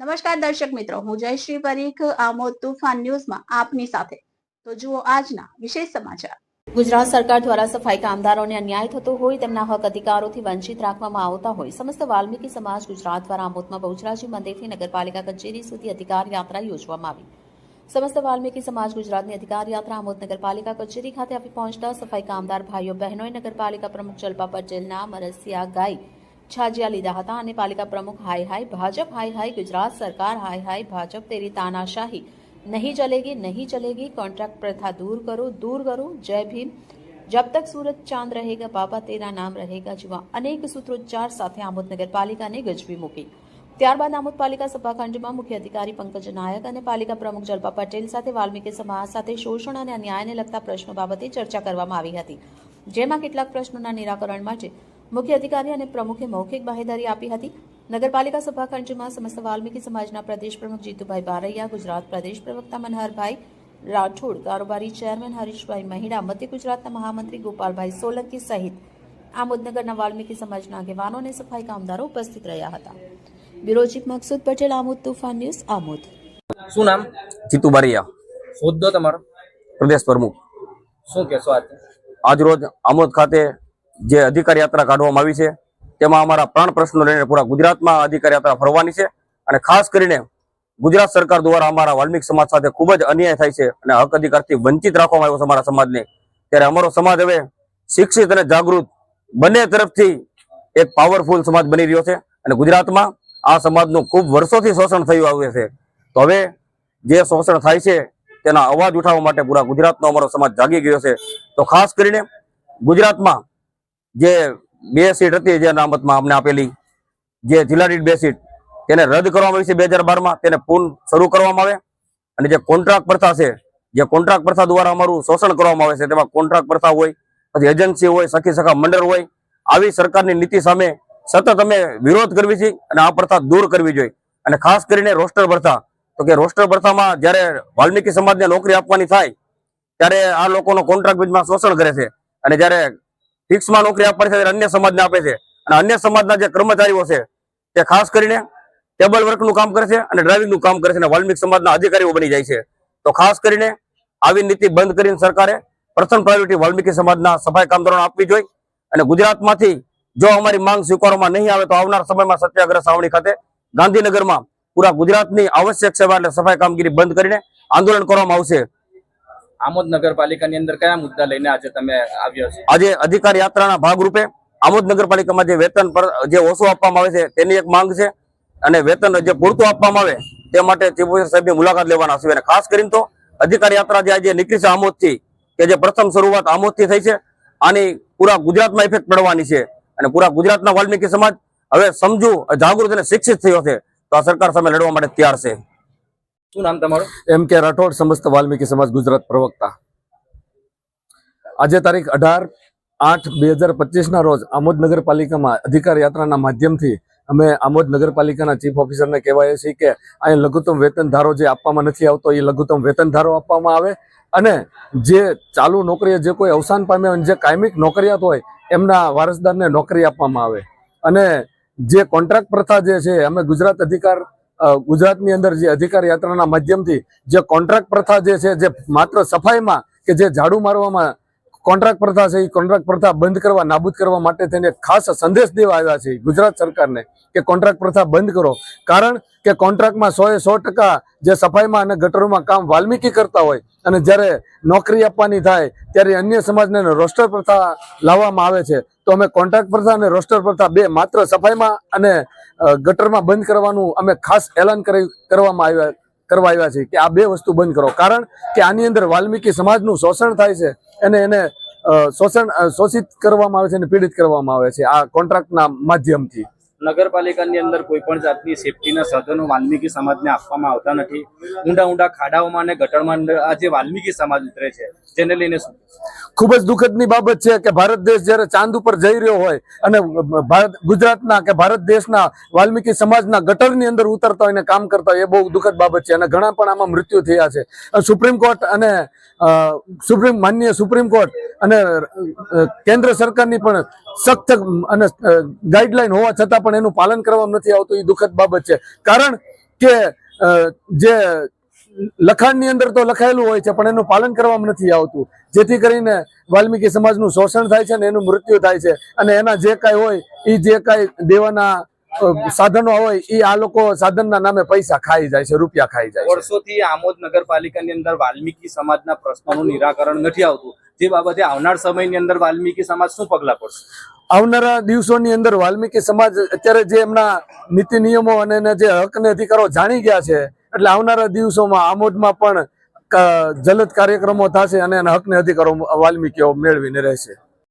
નમસ્કાર દર્શક મિત્રો, હું જયશ્રી પરીખ, આમોદ તુફાન ન્યૂઝમાં આપની સાથે. તો જુઓ આજના વિશેષ સમાચાર. ગુજરાત સરકાર દ્વારા સફાઈ કામદારોને અન્યાય થતો હોય તેમના હક અધિકારોથી વંચિત રાખવામાં આવતા હોય, સમસ્ત વાલ્મીકી સમાજ ગુજરાત દ્વારા આમોદમાં બહુચરાજી મંદિરથી નગરપાલિકા કચેરી સુધી અધિકાર યાત્રા યોજવામાં આવી. સમસ્ત વાલ્મીકી સમાજ ગુજરાતની અધિકાર યાત્રા આમોદ નગરપાલિકા કચેરી ખાતે આવી પહોંચતા સફાઈ કામદાર ભાઈઓ બહેનોએ નગરપાલિકા પ્રમુખ જલ્પા પટેલના મરસિયા ગાય છાજિયા લીધા હતા અને પાલિકા પ્રમુખ હાય હાય ભાજપ, હાય હાય ગુજરાત સરકાર, હાય હાય ભાજપ તેરી તાનાશાહી. નહીં ચલેગી નહીં ચલેગી, કોન્ટ્રાક્ટ પ્રથા દૂર કરો દૂર કરો, જય ભીમ. જબ તક સૂરજ ચાંદ રહેગા બાબા તેરા નામ રહેગા, જેવા અનેક સૂત્રોચ્ચાર સાથે આમોદ નગરપાલિકાને ગજવી મૂકી. ત્યારબાદ આમોદ પાલિકા સભાખંડમાં મુખ્ય અધિકારી પંકજ નાયક અને પાલિકા પ્રમુખ જલ્પા પટેલ સાથે વાલ્મીકી સમાજ સાથે શોષણ અને અન્યાયને લગતા પ્રશ્નો બાબતે ચર્ચા કરવામાં આવી હતી. જેમાં કેટલાક પ્રશ્નોના નિરાકરણ માટે મુખ્ય અધિકારી અને પ્રમુખે મૌખિક બાહેદારી આપી હતી. નગરપાલિકા સભાખંડમાં સમસ્ત વાલ્મીકી સમાજના પ્રદેશ પ્રમુખ જીતુભાઈ બારૈયા ગુજરાત પ્રદેશ પ્રવક્તા મનહરભાઈ રાઠોડ કારોબારી ચેરમેન હરીશભાઈ મહિડા મધ્ય ગુજરાતના મહામંત્રી ગોપાલભાઈ સોલંકી સહિત આમોદનગરના વાલ્મીકી સમાજના આગેવાનો અને સફાઈ કામદારો ઉપસ્થિત રહ્યા હતા. Bureau chief Maksud Patel Amod Toofan news Amod. શું નામ? જીતુ બારિયા. હોદ્દો તમારો? પ્રદેશ પ્રમુખ. શું કહેશો આજ? રોજ આમોદ ખાતે જે અધિકાર યાત્રા કાઢવામાં આવી છે, તેમાં અમારા પ્રાણ પ્રશ્નો લઈને પૂરા ગુજરાતમાં અધિકાર યાત્રા ફરવાની છે અને ખાસ કરીને ગુજરાત સરકાર દ્વારા અમારા વાલ્મિક સમાજ સાથે ખૂબ જ અન્યાય થાય છે અને હક અધિકારથી વંચિત રાખવામાં આવ્યો છે અમારા સમાજને. ત્યારે અમારો સમાજ હવે શિક્ષિત અને જાગૃત બંને તરફથી એક પાવરફુલ સમાજ બની રહ્યો છે અને ગુજરાતમાં આ સમાજનું ખૂબ વર્ષોથી શોષણ થયું આવ્યું છે. તો હવે જે શોષણ થાય છે, તેના અવાજ ઉઠાવવા માટે પૂરા ગુજરાતનો અમારો સમાજ જાગી ગયો છે. તો ખાસ કરીને ગુજરાતમાં જે બે સીટ હતી જે અનામતમાં અમને આપેલી, જે જિલ્લા બે સીટ તેને રદ કરવામાં આવી છે બે હજાર બારમાં, તેને પુન શરૂ કરવામાં આવે અને જે કોન્ટ્રાક્ટ પ્રથા છે, જે કોન્ટ્રાક્ટ પ્રથા દ્વારા અમારું શોષણ કરવામાં આવે છે, તેમાં કોન્ટ્રાક્ટ પ્રથા હોય, પછી એજન્સી હોય, સખી સખા મંડળ હોય, આવી સરકારની નીતિ સામે સતત અમે વિરોધ કરવી છે અને આ પ્રથા દૂર કરવી જોઈએ. અને ખાસ કરીને રોસ્ટર પ્રથા, તો કે રોસ્ટર પ્રથામાં જ્યારે વાલ્મીકી સમાજને નોકરી આપવાની થાય, ત્યારે આ લોકોનો કોન્ટ્રાક્ટ બેઝમાં શોષણ કરે છે. અને જ્યારે ફિક્સમાં નોકરી આપવાની સાથે અન્ય સમાજને આપે છે. અને અન્ય સમાજના જે કર્મચારીઓ છે, તે ખાસ કરીને ટેબલ વર્કનું કામ કરે છે અને ડ્રાઇવિંગનું કામ કરે છે અને વાલ્મીક સમાજના અધિકારીઓ બની જાય છે. તો ખાસ કરીને આવી નીતિ બંધ કરીને સરકારે પ્રથમ પ્રાયોરિટી વાલ્મીકી સમાજના સફાઈ કામદારોને આપવી જોઈએ. અને ગુજરાતમાંથી જો અમારી માંગ સ્વીકારવામાં નહીં આવે તો આવનાર સમયમાં સત્યાગ્રહ સાવણી ખાતે ગાંધીનગરમાં પૂરા ગુજરાતની આવશ્યક સેવા એટલે સફાઈ કામગીરી બંધ કરીને આંદોલન કરવામાં આવશે. આમોદ નગરપાલિકાની અંદર કયા મુદ્દા લઈને આજે તમે આવ્યો છો? આજે અધિકાર યાત્રાના ભાગરૂપે આમોદ નગરપાલિકામાં જે વેતન પર જે ઓછું આપવામાં આવે છે તેની એક માંગ છે અને વેતન જે પૂરતું આપવામાં આવે તે માટે ચીફ ઓફિસર સાહેબની મુલાકાત લેવાના છે. અને ખાસ કરીને તો અધિકાર યાત્રા જે આજે નીકળી છે આમોદથી, કે જે પ્રથમ શરૂઆત આમોદથી થઈ છે, આની પૂરા ગુજરાતમાં ઇફેક્ટ પડવાની છે. અને પૂરા ગુજરાતના વાલ્મીકી સમાજ હવે સમજુ, જાગૃત અને શિક્ષિત થયો છે. તો આ સરકાર સામે લડવા માટે તૈયાર છે. શું નામ તમારું? એમ કે રાઠોડ સમસ્ત વાલ્મીકી સમાજ ગુજરાત પ્રવક્તા. આજે તારીખ અઢાર આઠ બે હજાર પચીસના રોજ આમોદ નગરપાલિકામાં અધિકાર યાત્રાના માધ્યમથી અમે આમોદ નગરપાલિકાના ચીફ ઓફિસરને કહેવાય છીએ કે અહીં લઘુત્તમ વેતન ધારો જે આપવામાં નથી આવતો, એ લઘુત્તમ વેતન ધારો આપવામાં આવે અને જે ચાલુ નોકરીએ જે કોઈ અવસાન પામે અને જે કાયમિક નોકરિયાત હોય, એમના વારસદારને નોકરી આપવામાં આવે. અને જે કોન્ટ્રાક્ટ પ્રથા જે છે, અમે ગુજરાત અધિકાર ગુજરાતની અંદર જે અધિકાર યાત્રાના માધ્યમથી જે કોન્ટ્રાક્ટ પ્રથા જે છે, જે માત્ર સફાઈમાં કે જે ઝાડુ મારવામાં કોન્ટ્રાક્ટ પ્રથા છે એ કોન્ટ્રાક્ટ પ્રથા બંધ કરવા, નાબૂદ કરવા માટે તેને ખાસ સંદેશ દેવા આવ્યા છે ગુજરાત સરકારને કે કોન્ટ્રાક્ટ પ્રથા બંધ કરો. કારણ કે કોન્ટ્રાક્ટમાં સો એ સો ટકા જે સફાઈમાં અને ગટરોમાં કામ વાલ્મીકી કરતા હોય અને જ્યારે નોકરી આપવાની થાય ત્યારે અન્ય સમાજને રોસ્ટર પ્રથા લાવવામાં આવે છે, તો અમે કોન્ટ્રાક્ટ પ્રથા અને રોસ્ટર પ્રથા બે માત્ર સફાઈમાં અને ગટરમાં બંધ કરવાનું અમે ખાસ એલાન કરી કરવામાં આવ્યા કરવા આવ્યા છે કે આ બે વસ્તુ બંધ કરો. કારણ કે આની અંદર વાલ્મીકી સમાજનું શોષણ થાય છે અને એને શોષણ શોષિત કરવામાં આવે છે અને પીડિત કરવામાં આવે છે આ કોન્ટ્રાક્ટના માધ્યમથી. નગરપાલિકાની અંદર કોઈ પણ જાતની સેફટીના સાધનો વાલ્મીકી સમાજને આપવામાં આવતા નથી. ઊંડા ઊંડા ખાડાઓમાં અને ગટરમાં આ જે સમાજ ઉતરે છે, જેને લઈને ખૂબ જ દુઃખદની બાબત છે કે ભારત દેશ જ્યારે ચાંદ ઉપર જઈ રહ્યો હોય અને ભારત, ગુજરાતના કે ભારત દેશના વાલ્મીકી સમાજના ગટરની અંદર ઉતરતા હોય ને કામ કરતા હોય, એ બહુ દુઃખદ બાબત છે. અને ઘણા પણ આમાં મૃત્યુ થયા છે. સુપ્રીમ કોર્ટ અને સુપ્રીમ માન્ય સુપ્રીમ કોર્ટ અને કેન્દ્ર સરકારની પણ સખ્ત અને ગાઈડલાઈન હોવા છતાં પણ એનું પાલન કરવામાં નથી આવતું એ દુઃખદ બાબત છે. કારણ કે જે લખાણની અંદર તો લખાયેલું હોય છે, પણ એનું પાલન કરવામાં નથી આવતું. જેથી કરીને વાલ્મીકી સમાજનું શોષણ થાય છે અને એનું મૃત્યુ થાય છે. અને એના જે કાંઈ હોય એ જે કાંઈ દેવાના સાધનો હોય એ આ લોકો સાધનના નામે પૈસા ખાઈ જાય છે, રૂપિયા ખાઈ જાય વર્ષોથી આમોદ નગરપાલિકાની અંદર વાલ્મીકી સમાજના પ્રશ્નોનું નિરાકરણ નથી આવતું. જે બાબતે આવનાર સમયની અંદર વાલ્મીકી સમાજ શું પગલા પડશે આવનારા દિવસોની અંદર વાલ્મીકી સમાજ અત્યારે જે એમના નીતિ નિયમો અને એના જે હક અને અધિકારો જાણી ગયા છે, એટલે આવનારા દિવસોમાં આમોદમાં પણ જલદ કાર્યક્રમો થશે અને એના હક ને અધિકારો વાલ્મીકીઓ મેળવીને રહેશે.